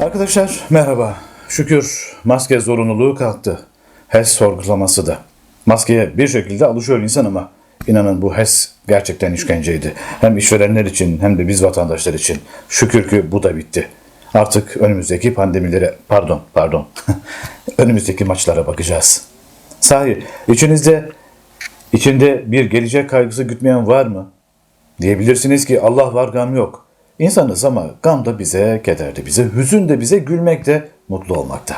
Arkadaşlar merhaba. Şükür maske zorunluluğu kalktı. HES sorgulaması da. Maskeye bir şekilde alışıyor insan ama inanın bu HES gerçekten işkenceydi. Hem işverenler için hem de biz vatandaşlar için. Şükür ki bu da bitti. Artık önümüzdeki pandemilere, pardon pardon, önümüzdeki maçlara bakacağız. Sahi içinizde içinde bir gelecek kaygısı gütmeyen var mı? Diyebilirsiniz ki Allah var gam yok. İnsanız ama gam da bize, keder de bize, hüzün de bize, gülmek de, mutlu olmakta.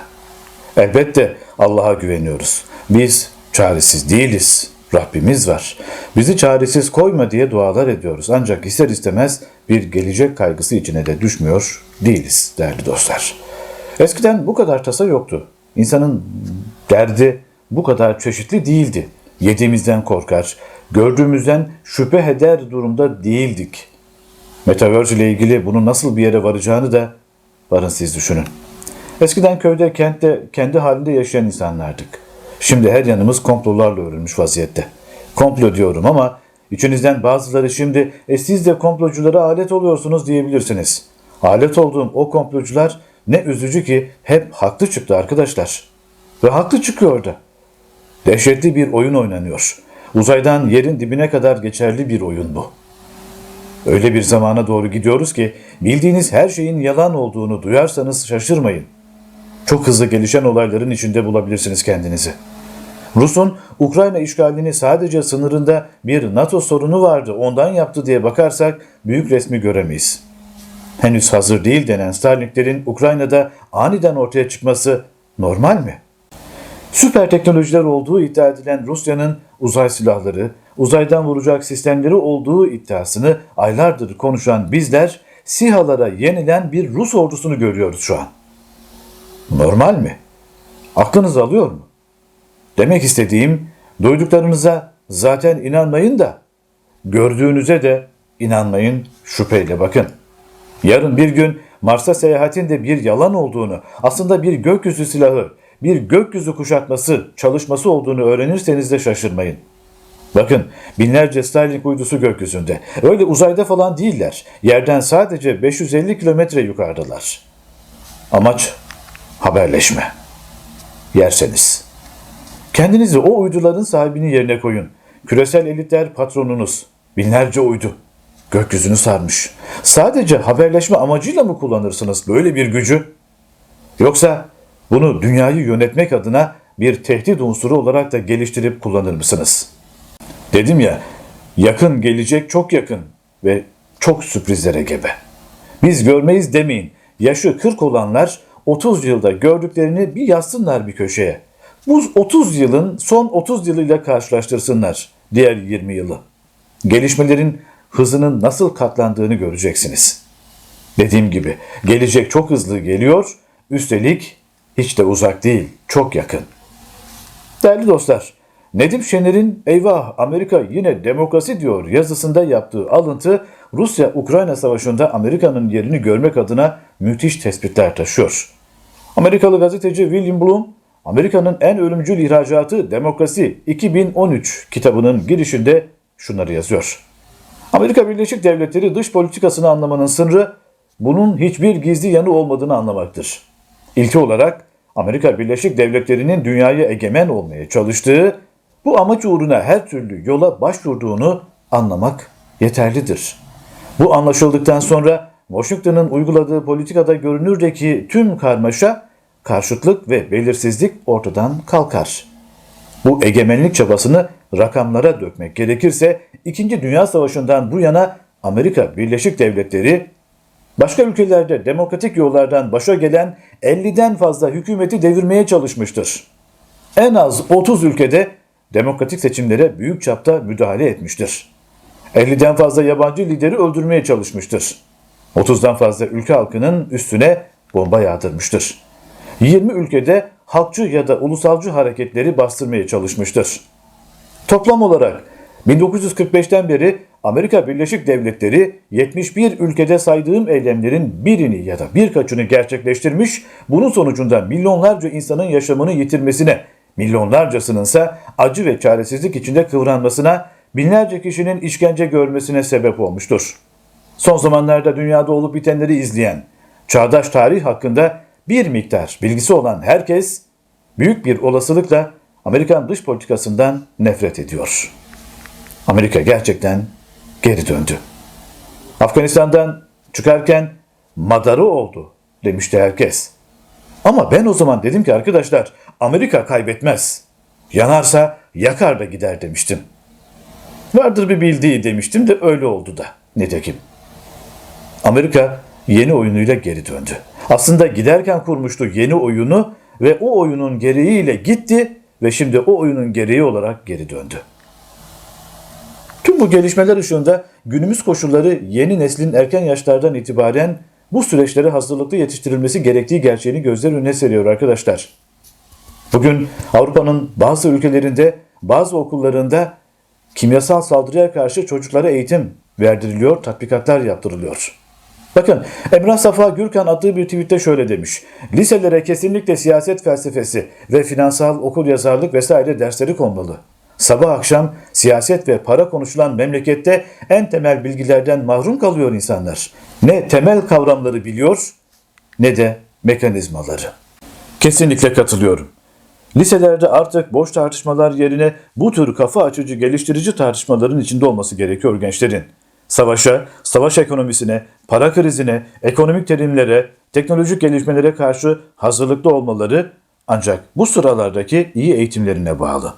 Elbette Allah'a güveniyoruz. Biz çaresiz değiliz. Rabbimiz var. Bizi çaresiz koyma diye dualar ediyoruz. Ancak ister istemez bir gelecek kaygısı içine de düşmüyor değiliz değerli dostlar. Eskiden bu kadar tasa yoktu. İnsanın derdi bu kadar çeşitli değildi. Yediğimizden korkar, gördüğümüzden şüphe eder durumda değildik. Metaverse ile ilgili bunun nasıl bir yere varacağını da varın siz düşünün. Eskiden köyde, kentte kendi halinde yaşayan insanlardık. Şimdi her yanımız komplolarla örülmüş vaziyette. Komplo diyorum ama içinizden bazıları şimdi e siz de komploculara alet oluyorsunuz diyebilirsiniz. Alet olduğum o komplocular ne üzücü ki hep haklı çıktı arkadaşlar. Ve haklı çıkıyor da. Dehşetli bir oyun oynanıyor. Uzaydan yerin dibine kadar geçerli bir oyun bu. Öyle bir zamana doğru gidiyoruz ki bildiğiniz her şeyin yalan olduğunu duyarsanız şaşırmayın. Çok hızlı gelişen olayların içinde bulabilirsiniz kendinizi. Rus'un Ukrayna işgalini sadece sınırında bir NATO sorunu vardı ondan yaptı diye bakarsak büyük resmi göremeyiz. Henüz hazır değil denen Starlinklerin Ukrayna'da aniden ortaya çıkması normal mi? Süper teknolojiler olduğu iddia edilen Rusya'nın uzay silahları, uzaydan vuracak sistemleri olduğu iddiasını aylardır konuşan bizler SİHA'lara yenilen bir Rus ordusunu görüyoruz şu an. Normal mi? Aklınız alıyor mu? Demek istediğim duyduklarınıza zaten inanmayın da gördüğünüze de inanmayın şüpheyle bakın. Yarın bir gün Mars'a seyahatin de bir yalan olduğunu, aslında bir gökyüzü silahı, bir gökyüzü kuşatması, çalışması olduğunu öğrenirseniz de şaşırmayın. Bakın binlerce Starlink uydusu gökyüzünde. Öyle uzayda falan değiller. Yerden sadece 550 kilometre yukarıdalar. Amaç haberleşme. Yerseniz. Kendinizi o uyduların sahibinin yerine koyun. Küresel elitler patronunuz. Binlerce uydu. Gökyüzünü sarmış. Sadece haberleşme amacıyla mı kullanırsınız böyle bir gücü? Yoksa bunu dünyayı yönetmek adına bir tehdit unsuru olarak da geliştirip kullanır mısınız? Dedim ya, yakın gelecek çok yakın ve çok sürprizlere gebe. Biz görmeyiz demeyin. Yaşı 40 olanlar 30 yılda gördüklerini bir yazsınlar bir köşeye. Bu 30 yılın son 30 yılıyla karşılaştırsınlar diğer 20 yılı. Gelişmelerin hızının nasıl katlandığını göreceksiniz. Dediğim gibi gelecek çok hızlı geliyor, üstelik hiç de uzak değil, çok yakın. Değerli dostlar, Nedim Şener'in eyvah Amerika yine demokrasi diyor yazısında yaptığı alıntı Rusya-Ukrayna savaşında Amerika'nın yerini görmek adına müthiş tespitler taşıyor. Amerikalı gazeteci William Bloom, Amerika'nın en ölümcül ihracatı Demokrasi 2013 kitabının girişinde şunları yazıyor. Amerika Birleşik Devletleri dış politikasını anlamanın sırrı bunun hiçbir gizli yanı olmadığını anlamaktır. İlki olarak Amerika Birleşik Devletleri'nin dünyaya egemen olmaya çalıştığı, bu amaç uğruna her türlü yola başvurduğunu anlamak yeterlidir. Bu anlaşıldıktan sonra Washington'ın uyguladığı politikada görünür ki tüm karmaşa, karşıtlık ve belirsizlik ortadan kalkar. Bu egemenlik çabasını rakamlara dökmek gerekirse 2. Dünya Savaşı'ndan bu yana Amerika Birleşik Devletleri başka ülkelerde demokratik yollardan başa gelen 50'den fazla hükümeti devirmeye çalışmıştır. En az 30 ülkede demokratik seçimlere büyük çapta müdahale etmiştir. 50'den fazla yabancı lideri öldürmeye çalışmıştır. 30'dan fazla ülke halkının üstüne bomba yağdırmıştır. 20 ülkede halkçı ya da ulusalcı hareketleri bastırmaya çalışmıştır. Toplam olarak 1945'ten beri Amerika Birleşik Devletleri 71 ülkede saydığım eylemlerin birini ya da birkaçını gerçekleştirmiş, bunun sonucunda milyonlarca insanın yaşamını yitirmesine, milyonlarcasının ise acı ve çaresizlik içinde kıvranmasına, binlerce kişinin işkence görmesine sebep olmuştur. Son zamanlarda dünyada olup bitenleri izleyen, çağdaş tarih hakkında bir miktar bilgisi olan herkes büyük bir olasılıkla Amerikan dış politikasından nefret ediyor. Amerika gerçekten geri döndü. Afganistan'dan çıkarken madarı oldu demişti herkes. Ama ben o zaman dedim ki arkadaşlar Amerika kaybetmez. Yanarsa yakar da gider demiştim. Vardır bir bildiği demiştim de öyle oldu da. Nitekim. Amerika yeni oyunuyla geri döndü. Aslında giderken kurmuştu yeni oyunu ve o oyunun gereğiyle gitti ve şimdi o oyunun gereği olarak geri döndü. Tüm bu gelişmeler ışığında günümüz koşulları yeni neslin erken yaşlardan itibaren bu süreçlere hazırlıklı yetiştirilmesi gerektiği gerçeğini gözler önüne seriyor arkadaşlar. Bugün Avrupa'nın bazı ülkelerinde, bazı okullarında kimyasal saldırıya karşı çocuklara eğitim verdiriliyor, tatbikatlar yaptırılıyor. Bakın Emrah Safa Gürkan attığı bir tweette şöyle demiş. Liselere kesinlikle siyaset felsefesi ve finansal okul yazarlık vesaire dersleri konmalı. Sabah akşam siyaset ve para konuşulan memlekette en temel bilgilerden mahrum kalıyor insanlar. Ne temel kavramları biliyor ne de mekanizmaları. Kesinlikle katılıyorum. Liselerde artık boş tartışmalar yerine bu tür kafa açıcı geliştirici tartışmaların içinde olması gerekiyor gençlerin. Savaşa, savaş ekonomisine, para krizine, ekonomik terimlere, teknolojik gelişmelere karşı hazırlıklı olmaları ancak bu sıralardaki iyi eğitimlerine bağlı.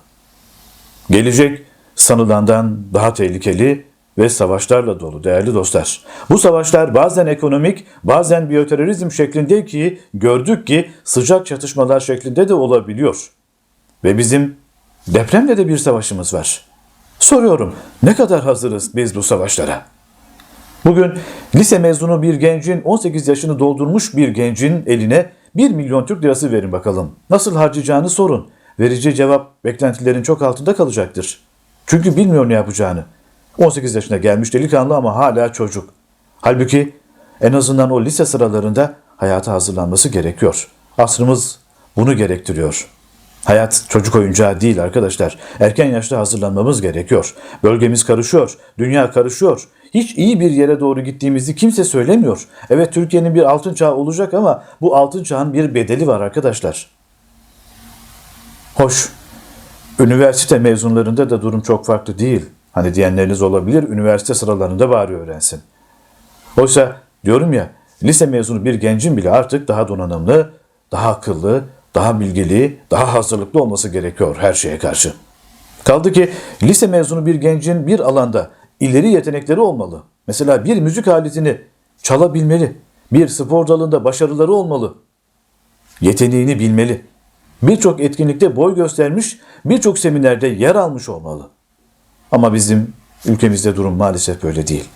Gelecek sanılandan daha tehlikeli ve savaşlarla dolu değerli dostlar. Bu savaşlar bazen ekonomik, bazen biyoterörizm şeklinde ki gördük ki sıcak çatışmalar şeklinde de olabiliyor. Ve bizim depremle de bir savaşımız var. Soruyorum ne kadar hazırız biz bu savaşlara? Bugün lise mezunu bir gencin 18 yaşını doldurmuş bir gencin eline 1 milyon Türk lirası verin bakalım. Nasıl harcayacağını sorun. Vereceği cevap beklentilerin çok altında kalacaktır. Çünkü bilmiyor ne yapacağını. 18 yaşına gelmiş delikanlı ama hala çocuk. Halbuki en azından o lise sıralarında hayata hazırlanması gerekiyor. Asrımız bunu gerektiriyor. Hayat çocuk oyuncağı değil arkadaşlar. Erken yaşta hazırlanmamız gerekiyor. Bölgemiz karışıyor, dünya karışıyor. Hiç iyi bir yere doğru gittiğimizi kimse söylemiyor. Evet Türkiye'nin bir altın çağı olacak ama bu altın çağın bir bedeli var arkadaşlar. Hoş, üniversite mezunlarında da durum çok farklı değil. Hani diyenleriniz olabilir, üniversite sıralarında bari öğrensin. Oysa diyorum ya, lise mezunu bir gencin bile artık daha donanımlı, daha akıllı, daha bilgili, daha hazırlıklı olması gerekiyor her şeye karşı. Kaldı ki lise mezunu bir gencin bir alanda ileri yetenekleri olmalı. Mesela bir müzik aletini çalabilmeli. Bir spor dalında başarıları olmalı. Yeteneğini bilmeli. Birçok etkinlikte boy göstermiş, birçok seminerde yer almış olmalı. Ama bizim ülkemizde durum maalesef böyle değil.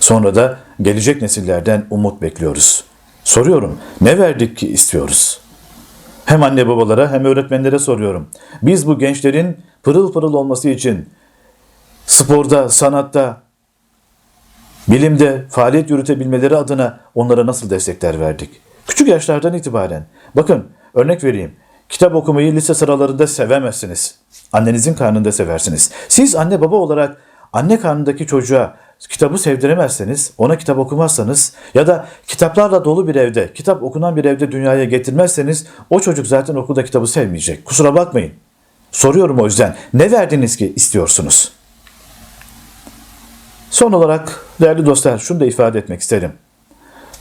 Sonra da gelecek nesillerden umut bekliyoruz. Soruyorum, ne verdik ki istiyoruz? Hem anne babalara hem öğretmenlere soruyorum. Biz bu gençlerin pırıl pırıl olması için sporda, sanatta, bilimde faaliyet yürütebilmeleri adına onlara nasıl destekler verdik? Küçük yaşlardan itibaren. Bakın örnek vereyim. Kitap okumayı lise sıralarında sevemezsiniz. Annenizin karnında seversiniz. Siz anne baba olarak anne karnındaki çocuğa kitabı sevdiremezseniz, ona kitap okumazsanız ya da kitaplarla dolu bir evde, kitap okunan bir evde dünyaya getirmezseniz o çocuk zaten okulda kitabı sevmeyecek. Kusura bakmayın. Soruyorum o yüzden ne verdiniz ki istiyorsunuz? Son olarak değerli dostlar şunu da ifade etmek isterim.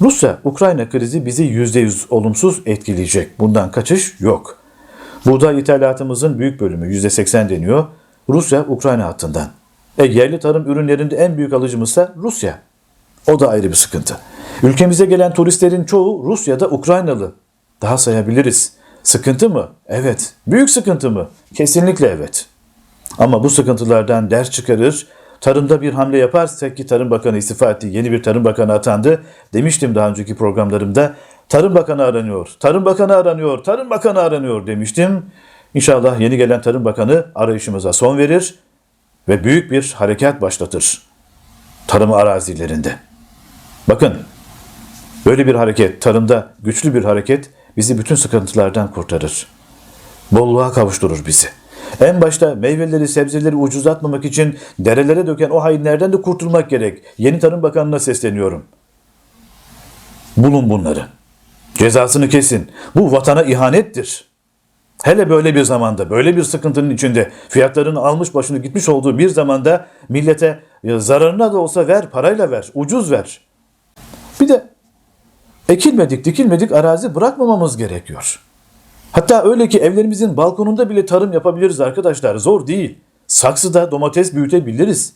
Rusya-Ukrayna krizi bizi %100 olumsuz etkileyecek. Bundan kaçış yok. Buğday ithalatımızın büyük bölümü %80 deniyor. Rusya-Ukrayna hattından. E yerli tarım ürünlerinde en büyük alıcımızsa Rusya. O da ayrı bir sıkıntı. Ülkemize gelen turistlerin çoğu Rusya'da Ukraynalı. Daha sayabiliriz. Sıkıntı mı? Evet. Büyük sıkıntı mı? Kesinlikle evet. Ama bu sıkıntılardan ders çıkarır, tarımda bir hamle yaparsak ki Tarım Bakanı istifa etti, yeni bir Tarım Bakanı atandı. Demiştim daha önceki programlarımda. Tarım Bakanı aranıyor, Tarım Bakanı aranıyor, Tarım Bakanı aranıyor demiştim. İnşallah yeni gelen Tarım Bakanı arayışımıza son verir ve büyük bir harekat başlatır tarım arazilerinde. Bakın böyle bir hareket, tarımda güçlü bir hareket bizi bütün sıkıntılardan kurtarır. Bolluğa kavuşturur bizi. En başta meyveleri, sebzeleri ucuzlatmamak için derelere döken o hainlerden de kurtulmak gerek. Yeni Tarım Bakanı'na sesleniyorum. Bulun bunları. Cezasını kesin. Bu vatana ihanettir. Hele böyle bir zamanda, böyle bir sıkıntının içinde, fiyatların almış başını gitmiş olduğu bir zamanda millete ya zararına da olsa ver, parayla ver, ucuz ver. Bir de ekilmedik, dikilmedik arazi bırakmamamız gerekiyor. Hatta öyle ki evlerimizin balkonunda bile tarım yapabiliriz arkadaşlar. Zor değil. Saksıda domates büyütebiliriz.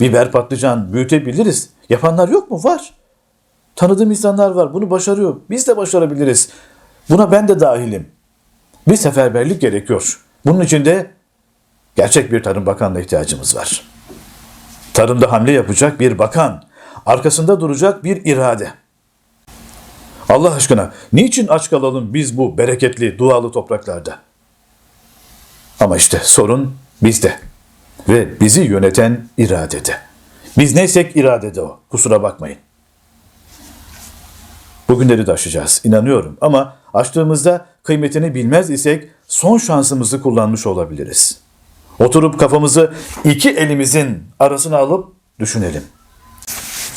Biber patlıcan büyütebiliriz. Yapanlar yok mu? Var. Tanıdığım insanlar var. Bunu başarıyor. Biz de başarabiliriz. Buna ben de dahilim. Bir seferberlik gerekiyor. Bunun için de gerçek bir Tarım Bakanlığı'na ihtiyacımız var. Tarımda hamle yapacak bir bakan, arkasında duracak bir irade. Allah aşkına niçin aç kalalım biz bu bereketli, dualı topraklarda? Ama işte sorun bizde ve bizi yöneten iradede. Biz neysek iradede o. Kusura bakmayın. Bugünleri de aşacağız, inanıyorum. Ama açtığımızda kıymetini bilmez isek son şansımızı kullanmış olabiliriz. Oturup kafamızı iki elimizin arasına alıp düşünelim.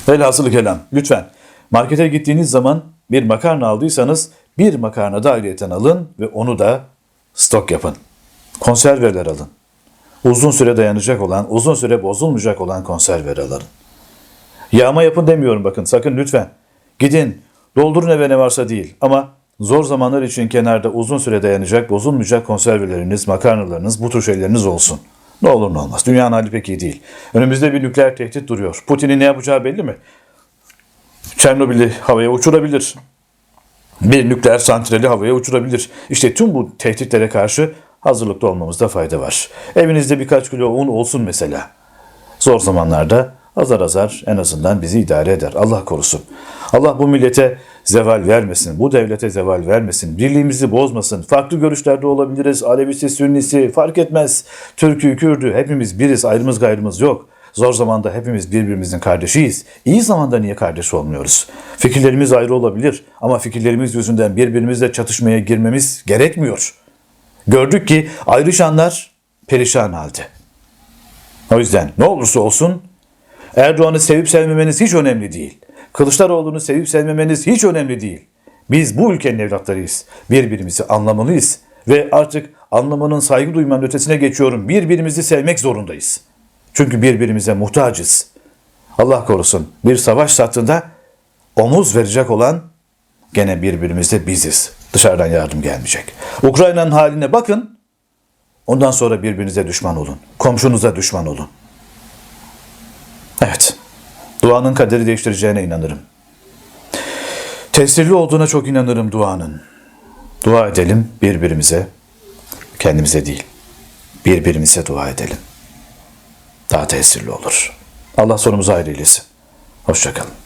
Velhasılı kelam, lütfen markete gittiğiniz zaman bir makarna aldıysanız bir makarna da ayrıyeten alın ve onu da stok yapın. Konserveler alın. Uzun süre dayanacak olan, uzun süre bozulmayacak olan konserveler alın. Yağma yapın demiyorum bakın sakın lütfen. Gidin doldurun eve ne varsa değil ama zor zamanlar için kenarda uzun süre dayanacak bozulmayacak konserveleriniz, makarnalarınız bu tür şeyleriniz olsun. Ne olur ne olmaz. Dünyanın hali pek iyi değil. Önümüzde bir nükleer tehdit duruyor. Putin'in ne yapacağı belli mi? Çernobil'i havaya uçurabilir. Bir nükleer santrali havaya uçurabilir. İşte tüm bu tehditlere karşı hazırlıklı olmamızda fayda var. Evinizde birkaç kilo un olsun mesela. Zor zamanlarda azar azar en azından bizi idare eder. Allah korusun. Allah bu millete zeval vermesin, bu devlete zeval vermesin, birliğimizi bozmasın. Farklı görüşlerde olabiliriz, Alevisi, Sünnisi fark etmez. Türk'ü, Kürd'ü hepimiz biriz, ayrımız gayrımız yok. Zor zamanda hepimiz birbirimizin kardeşiyiz. İyi zamanda niye kardeş olmuyoruz? Fikirlerimiz ayrı olabilir ama fikirlerimiz yüzünden birbirimizle çatışmaya girmemiz gerekmiyor. Gördük ki ayrışanlar perişan halde. O yüzden ne olursa olsun Erdoğan'ı sevip sevmemeniz hiç önemli değil. Kılıçdaroğlu'nu sevip sevmemeniz hiç önemli değil. Biz bu ülkenin evlatlarıyız. Birbirimizi anlamalıyız. Ve artık anlamanın saygı duymanın ötesine geçiyorum. Birbirimizi sevmek zorundayız. Çünkü birbirimize muhtacız. Allah korusun bir savaş sattığında omuz verecek olan gene birbirimizde biziz. Dışarıdan yardım gelmeyecek. Ukrayna'nın haline bakın. Ondan sonra birbirinize düşman olun. Komşunuza düşman olun. Evet. Duanın kaderi değiştireceğine inanırım. Tesirli olduğuna çok inanırım duanın. Dua edelim birbirimize, kendimize değil. Birbirimize dua edelim. Daha tesirli olur. Allah sonumuzu ayrı eylesin. Hoşçakalın.